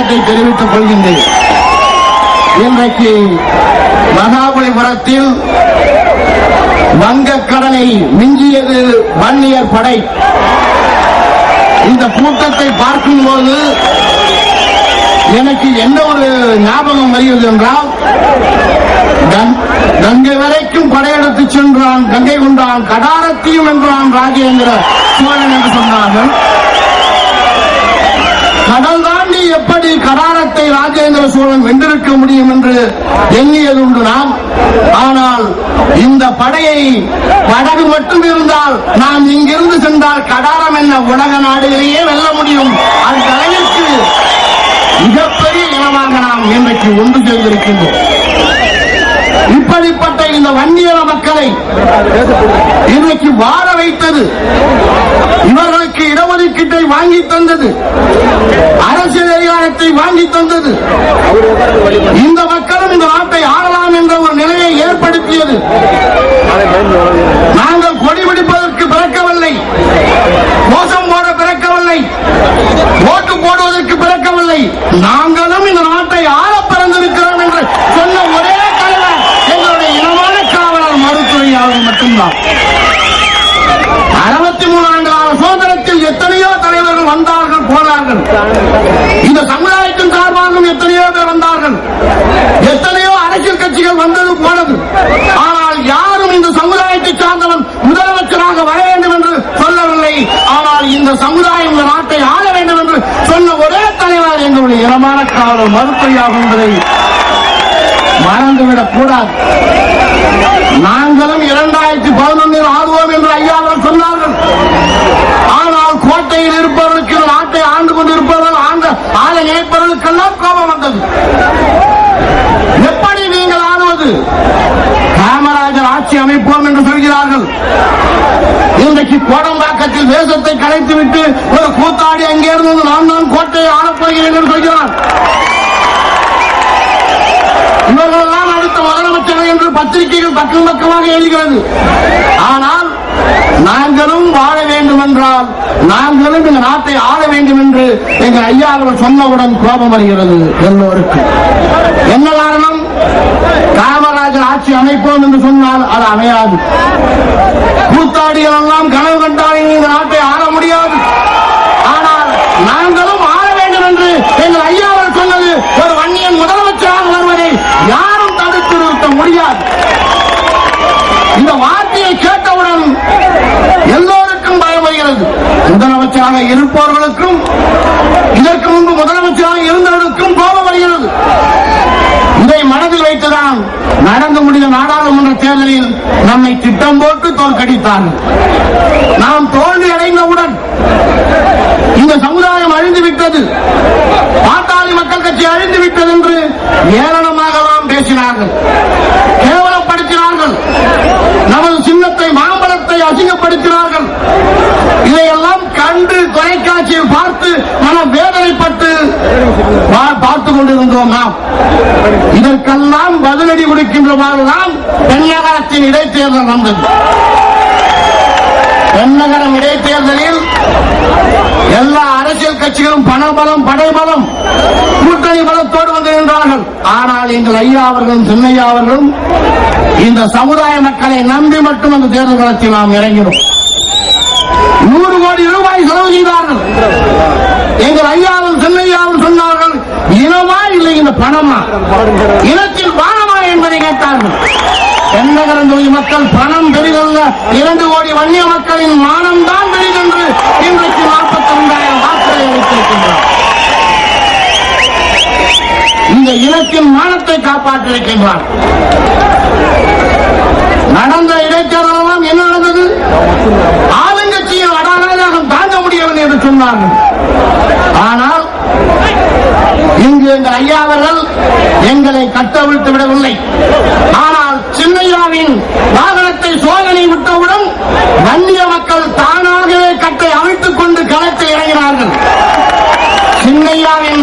வணக்கத்தை தெரிவித்துக் கொள்கின்றேன். இன்றைக்கு மகாபலிபுரத்தில் வங்கக்கடலை மிஞ்சியது வன்னியர் படை. இந்த கூட்டத்தை பார்க்கும்போது எனக்கு என்ன ஒரு ஞாபகம் வருகிறது என்றால் கங்கை வரைக்கும் படையெடுத்து சென்றான் கங்கை கொண்டான் கடாரத்தையும் என்றான் ராஜேந்திர சோழன் என்று சொன்னார்கள். கடல்தான் சுந்தர சோழன் வென்றிருக்க முடியும் என்று எண்ணியதுண்டு நாம். ஆனால் இந்த படையை படகு மட்டும் இருந்தால் நாம் இங்கிருந்து சென்றால் கடாரம் என்ன உலக நாடுகளையே வெல்ல முடியும். அந்த அளவிற்கு மிகப்பெரிய இனமாக நாம் இன்றைக்கு ஒன்று சேர்ந்திருக்கின்றோம். இப்படிப்பட்ட இந்த வன்னியர மக்களை இன்றைக்கு வாழ வைத்தது இவர்களுக்கு இடஒதுக்கீட்டை வாங்கி தந்தது அரசு அதிகாரத்தை வாங்கி தந்தது. இந்த மக்களும் இந்த நாட்டை ஆளலாம் என்ற ஒரு நிலையை ஏற்படுத்தியது. நாங்கள் கொடி பிடிப்பதற்கு பிறக்கவில்லை. மோசம் போட பிறக்கவில்லை. ஓட்டு போடுவதற்கு பிறக்கவில்லை. நாங்கள் இந்த நாட்டை ஆள பிறந்திருக்கிறோம் என்று சொன்ன ஒரே தலைவர் எங்களுடைய இனமான காவலர் மருத்துவரையாளர் மட்டும்தான் அறுபத்தி மூணு ஆண்டு கால சுதந்திரத்தில் எத்தனையோ தலைவர்கள் வந்தார்கள் போனார்கள் இந்த சமுதாயத்தின் சார்பாகவும் எத்தனையோ பேர் வந்தார்கள். எத்தனையோ அரசியல் கட்சிகள் வந்தது போனது ஆனால் யாரும் இந்த சமுதாயத்தை சார்ந்தவன் முதலமைச்சராக வர வேண்டும் என்று சொல்லவில்லை. ஆனால் இந்த சமுதாயம் இந்த நாட்டை ஆள வேண்டும் என்று சொன்ன ஒரே தலைவர் எங்களுடைய இனமான காவலர் மறுப்பையாகும் என்பதை மறந்துவிடக் கூடாது. நாங்களும் இரண்டாம் பதினொன்னில் ஆடுவோம் என்று ஐயா அவர்கள் சொன்னார்கள் ஆனால் கோட்டையில் இருப்பவர்களுக்கு இந்த நாட்டை ஆண்டு கொண்டிருப்பவர்கள் ஆண்ட ஆள நினைப்பவர்களுக்கெல்லாம் கோபம் வந்தது எப்படி நீங்கள் ஆடுவது காமராஜர் ஆட்சி அமைப்போம் என்று சொல்கிறார்கள் இன்றைக்கு கோடம்பாக்கத்தில் தேசத்தை கலைத்துவிட்டு ஒரு கூத்தாடி அங்கே இருந்தது. நான் தான் கோட்டையை ஆளப்போகிறேன் என்று சொல்கிறான் இவர்களெல்லாம் அடுத்த முதலமைச்சர் என்று பத்திரிகைகள் பக்கம் பக்கமாக எழுகிறது. ஆனால் நாங்களும் வாழ வேண்டும் என்றால் நாங்களும் இந்த நாட்டை ஆள வேண்டும் என்று எங்கள் ஐயா அவர்கள் சொன்னவுடன் கோபம் வருகிறது எல்லோருக்கும். என்ன காரணம்? ஆட்சி அமைப்போம் என்று சொன்னால் அது அமையாது. கூத்தாடிகள் எல்லாம் கனவு கண்டால் இனி இந்த நாட்டை ஆள முடியாது. ஆனால் நாங்களும் ஆள வேண்டும் என்று எங்கள் ஐயா அவர்கள் சொன்னது ஒரு வன்னியன் முதலமைச்சராக வருவதை யாரும் தடுத்து நிறுத்த முடியாது. இந்த வார்த்தையை கேட்டவுடன் எல்லோருக்கும் பயம் வருகிறது. முதலமைச்சராக இருப்பவர்களுக்கும் இதற்கு முன்பு முதலமைச்சராக இருந்தவர்கள் கோபம் வருகிறது இதை மனதில் வைத்துதான் நடந்து முடிந்த நாடாளுமன்ற தேர்தலில் நம்மை திட்டம் போட்டு தோற்கடித்தார்கள் நாம் தோல்வி அடைந்தவுடன் இந்த சமுதாயம் அழிந்து விட்டது. பாட்டாளி மக்கள் கட்சி அழிந்து விட்டது என்று ஏளனமாகலாம் பேசினார்கள். கேவலப்படுத்தினார்கள். நமது சின்னத்தை மாம்பழத்தை அசிங்கப்படுத்தினார்கள். காட்சியை பார்த்து மனம் வேதனைப்பட்டு பார்த்துக் கொண்டிருந்தோம் நாம். இதற்கெல்லாம் பதிலடி கொடுக்கின்றவாறு தான் தென்னகரத்தின் இடைத்தேர்தல் வந்தது தென்னகரம் இடைத்தேர்தலில் எல்லா அரசியல் கட்சிகளும் பணபலம் படைபலம் கூட்டணி பலத்தோடு வந்து நின்றார்கள். ஆனால் எங்கள் ஐயா அவர்களும் சின்னையா அவர்களும் இந்த சமுதாய மக்களை நம்பி மட்டும் அந்த தேர்தல் களத்தில் நாம் இறங்கினோம். நூறு எங்கள் ஐயாவும் சின்னையாவும் சொன்னார்கள் இனமா இல்லை இந்த பணமா? இனத்தில் வானமா என்பதை கேட்டார்கள். தென்னகரம் தொகுதி மக்கள் பணம் பெரிதல்ல இரண்டு கோடி வன்னிய மக்களின் மானம் தான் பெரிதென்று இன்றைக்கு நாற்பத்தி ரெண்டாயிரம் வாக்குகளை அளித்திருக்கின்றனர் இந்த இனத்தின் மானத்தை காப்பாற்றிருக்கின்றார் நடந்த தவிழ்த்து விடவில்லை. ஆனால் சின்னையாவின் வாகனத்தை சோதனை விட்டவுடன் வன்னிய மக்கள் தானாகவே கட்டை அவிழ்த்துக் கொண்டு களத்தில் இறங்கினார்கள். சின்னையாவின்